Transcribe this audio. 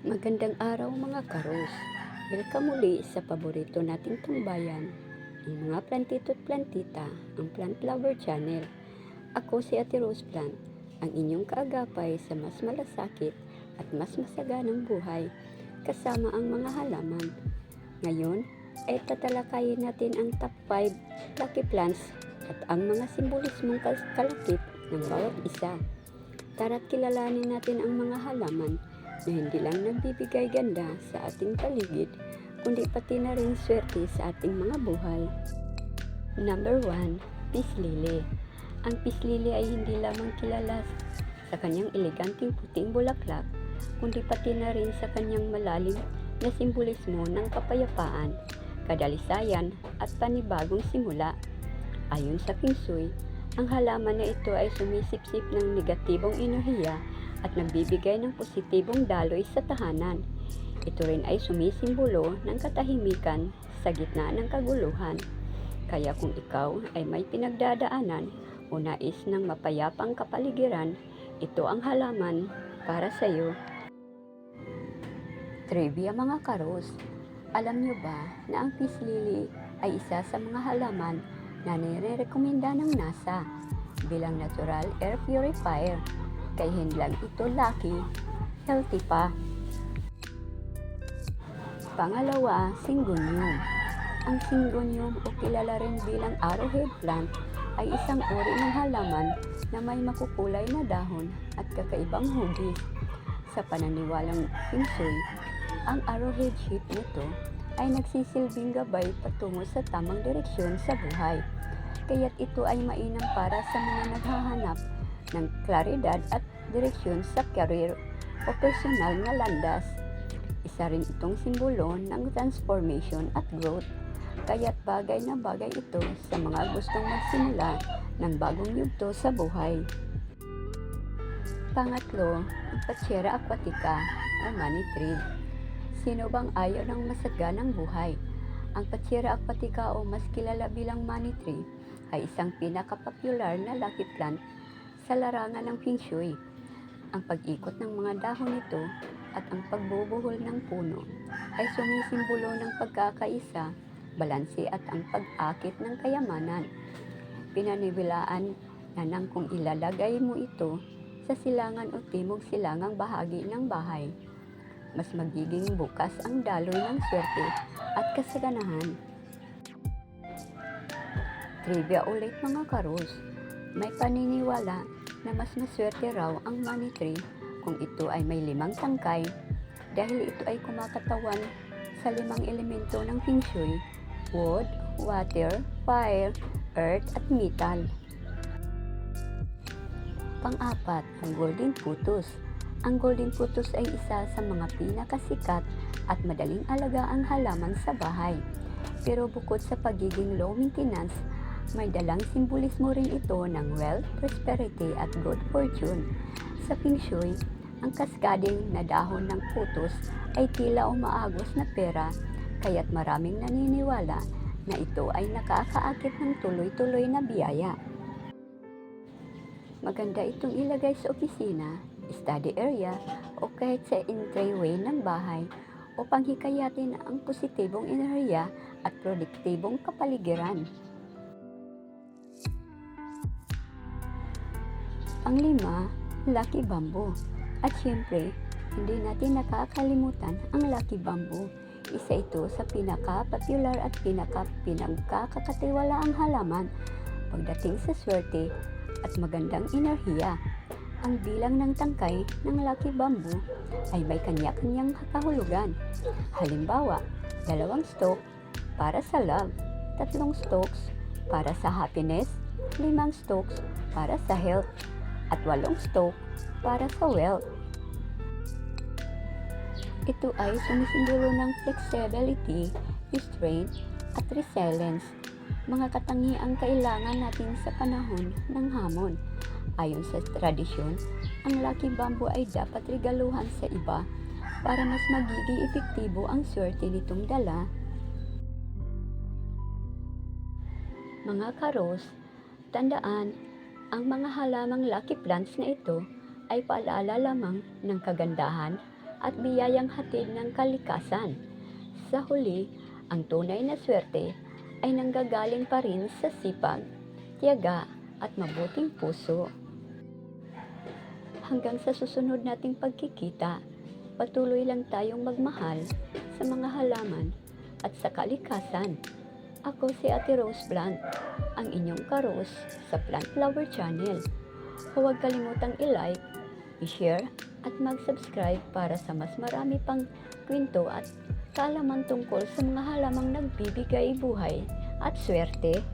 Magandang araw mga karos. Welcome muli sa paborito nating tambayan, ang mga plantito at plantita, ang Plant Lover Channel. Ako si Ate Rose Plant, ang inyong kaagapay sa mas malasakit at mas masaganang buhay, kasama ang mga halaman. Ngayon ay tatalakayin natin ang top 5 lucky plants at ang mga simbolismong kal- kalakip ng bawat isa. Tara't kilalanin natin ang mga halaman na hindi lang nagbibigay ganda sa ating paligid, kundi pati na rin swerte sa ating mga buhay. Number 1, Peace Lily. Ang Peace Lily ay hindi lamang kilala sa kanyang eleganteng puting bulaklak, kundi pati na rin sa kanyang malalim na simbolismo ng kapayapaan, kadalisayan at panibagong simula. Ayon sa Shui, ang halaman na ito ay sumisipsip ng negatibong enerhiya at nagbibigay ng positibong daloy sa tahanan. Ito rin ay sumisimbolo ng katahimikan sa gitna ng kaguluhan. Kaya kung ikaw ay may pinagdadaanan o nais ng mapayapang kapaligiran, ito ang halaman para sa iyo. Trivia mga karos, alam niyo ba na ang peace lily ay isa sa mga halaman na nire-rekomenda ng NASA bilang natural air purifier kaya hindi lang ito lucky, healthy pa. Pangalawa, Syngonium. Ang Syngonium o kilala rin bilang arrowhead plant ay isang uri ng halaman na may makukulay na dahon at kakaibang hugis. Sa pananiwalang Feng ang arrowhead shape nito ay nagsisilbing gabay patungo sa tamang direksyon sa buhay. Kaya't ito ay mainam para sa mga naghahanap ng klaridad at direksyon sa career o personal na landas. Isa rin itong simbolo ng transformation at growth. Kaya't bagay na bagay ito sa mga gustong magsimula ng bagong yugto sa buhay. Pangatlo, ang Pachera aquatica o money tree. Sino bang ayaw ng masaganang buhay? Ang Pachera aquatica o mas kilala bilang money tree ay isang pinaka-popular na lucky plant sa larangan ng Feng Shui. Ang pag-ikot ng mga dahon nito at ang pagbubuhol ng puno ay sumisimbolo ng pagkakaisa, balanse at ang pag-akit ng kayamanan. Pinaniwilaan na nang kung ilalagay mo ito sa silangan o timog silangang bahagi ng bahay, mas magiging bukas ang daloy ng swerte at kasaganahan. Trivia ulit mga karos. May paniniwala na mas maswerte raw ang money tree kung ito ay may limang tangkay dahil ito ay kumakatawan sa limang elemento ng Feng Shui, wood, water, fire, earth at metal. Pang-apat, ang golden putus. Ang golden putus ay isa sa mga pinakasikat at madaling alagaang halaman sa bahay. Pero bukod sa pagiging low maintenance, may dalang simbolismo rin ito ng wealth, prosperity at good fortune. Sa Feng Shui, ang kaskading na dahon ng putos ay tila umaagos na pera, kaya't maraming naniniwala na ito ay nakakaakit ng tuloy-tuloy na biyaya. Maganda itong ilagay sa opisina, study area, o kahit sa entryway ng bahay upang hikayatin ang positibong enerhiya at produktibong kapaligiran. Panglima, Lucky Bamboo. At syempre, hindi natin nakakalimutan ang Lucky Bamboo. Isa ito sa pinaka-popular at pinaka-pinagkakatiwalaang halaman pagdating sa swerte at magandang enerhiya. Ang bilang ng tangkay ng Lucky Bamboo ay may kanya-kanyang kahulugan. Halimbawa, dalawang stalk para sa love, tatlong stalks para sa happiness, limang stalks para sa health, at walong stalk para sa wealth. Ito ay sumisimbolo ng flexibility, strength, at resilience, mga katangiang kailangan natin sa panahon ng hamon. Ayon sa tradisyon, ang lucky bamboo ay dapat regaluhan sa iba para mas magiging epektibo ang swerte nitong dala. Mga karos, tandaan, ang mga halamang lucky plants na ito ay paalala lamang ng kagandahan, at biyayang hatid ng kalikasan. Sa huli, ang tunay na swerte ay nanggagaling pa rin sa sipag, tiyaga at mabuting puso. Hanggang sa susunod nating pagkikita, patuloy lang tayong magmahal sa mga halaman at sa kalikasan. Ako si Ate Rose Plant, ang inyong karos sa Plant Flower Channel. Huwag kalimutang i-like, i-share at mag-subscribe para sa mas marami pang kwento at kaalaman tungkol sa mga halamang nagbibigay buhay at swerte.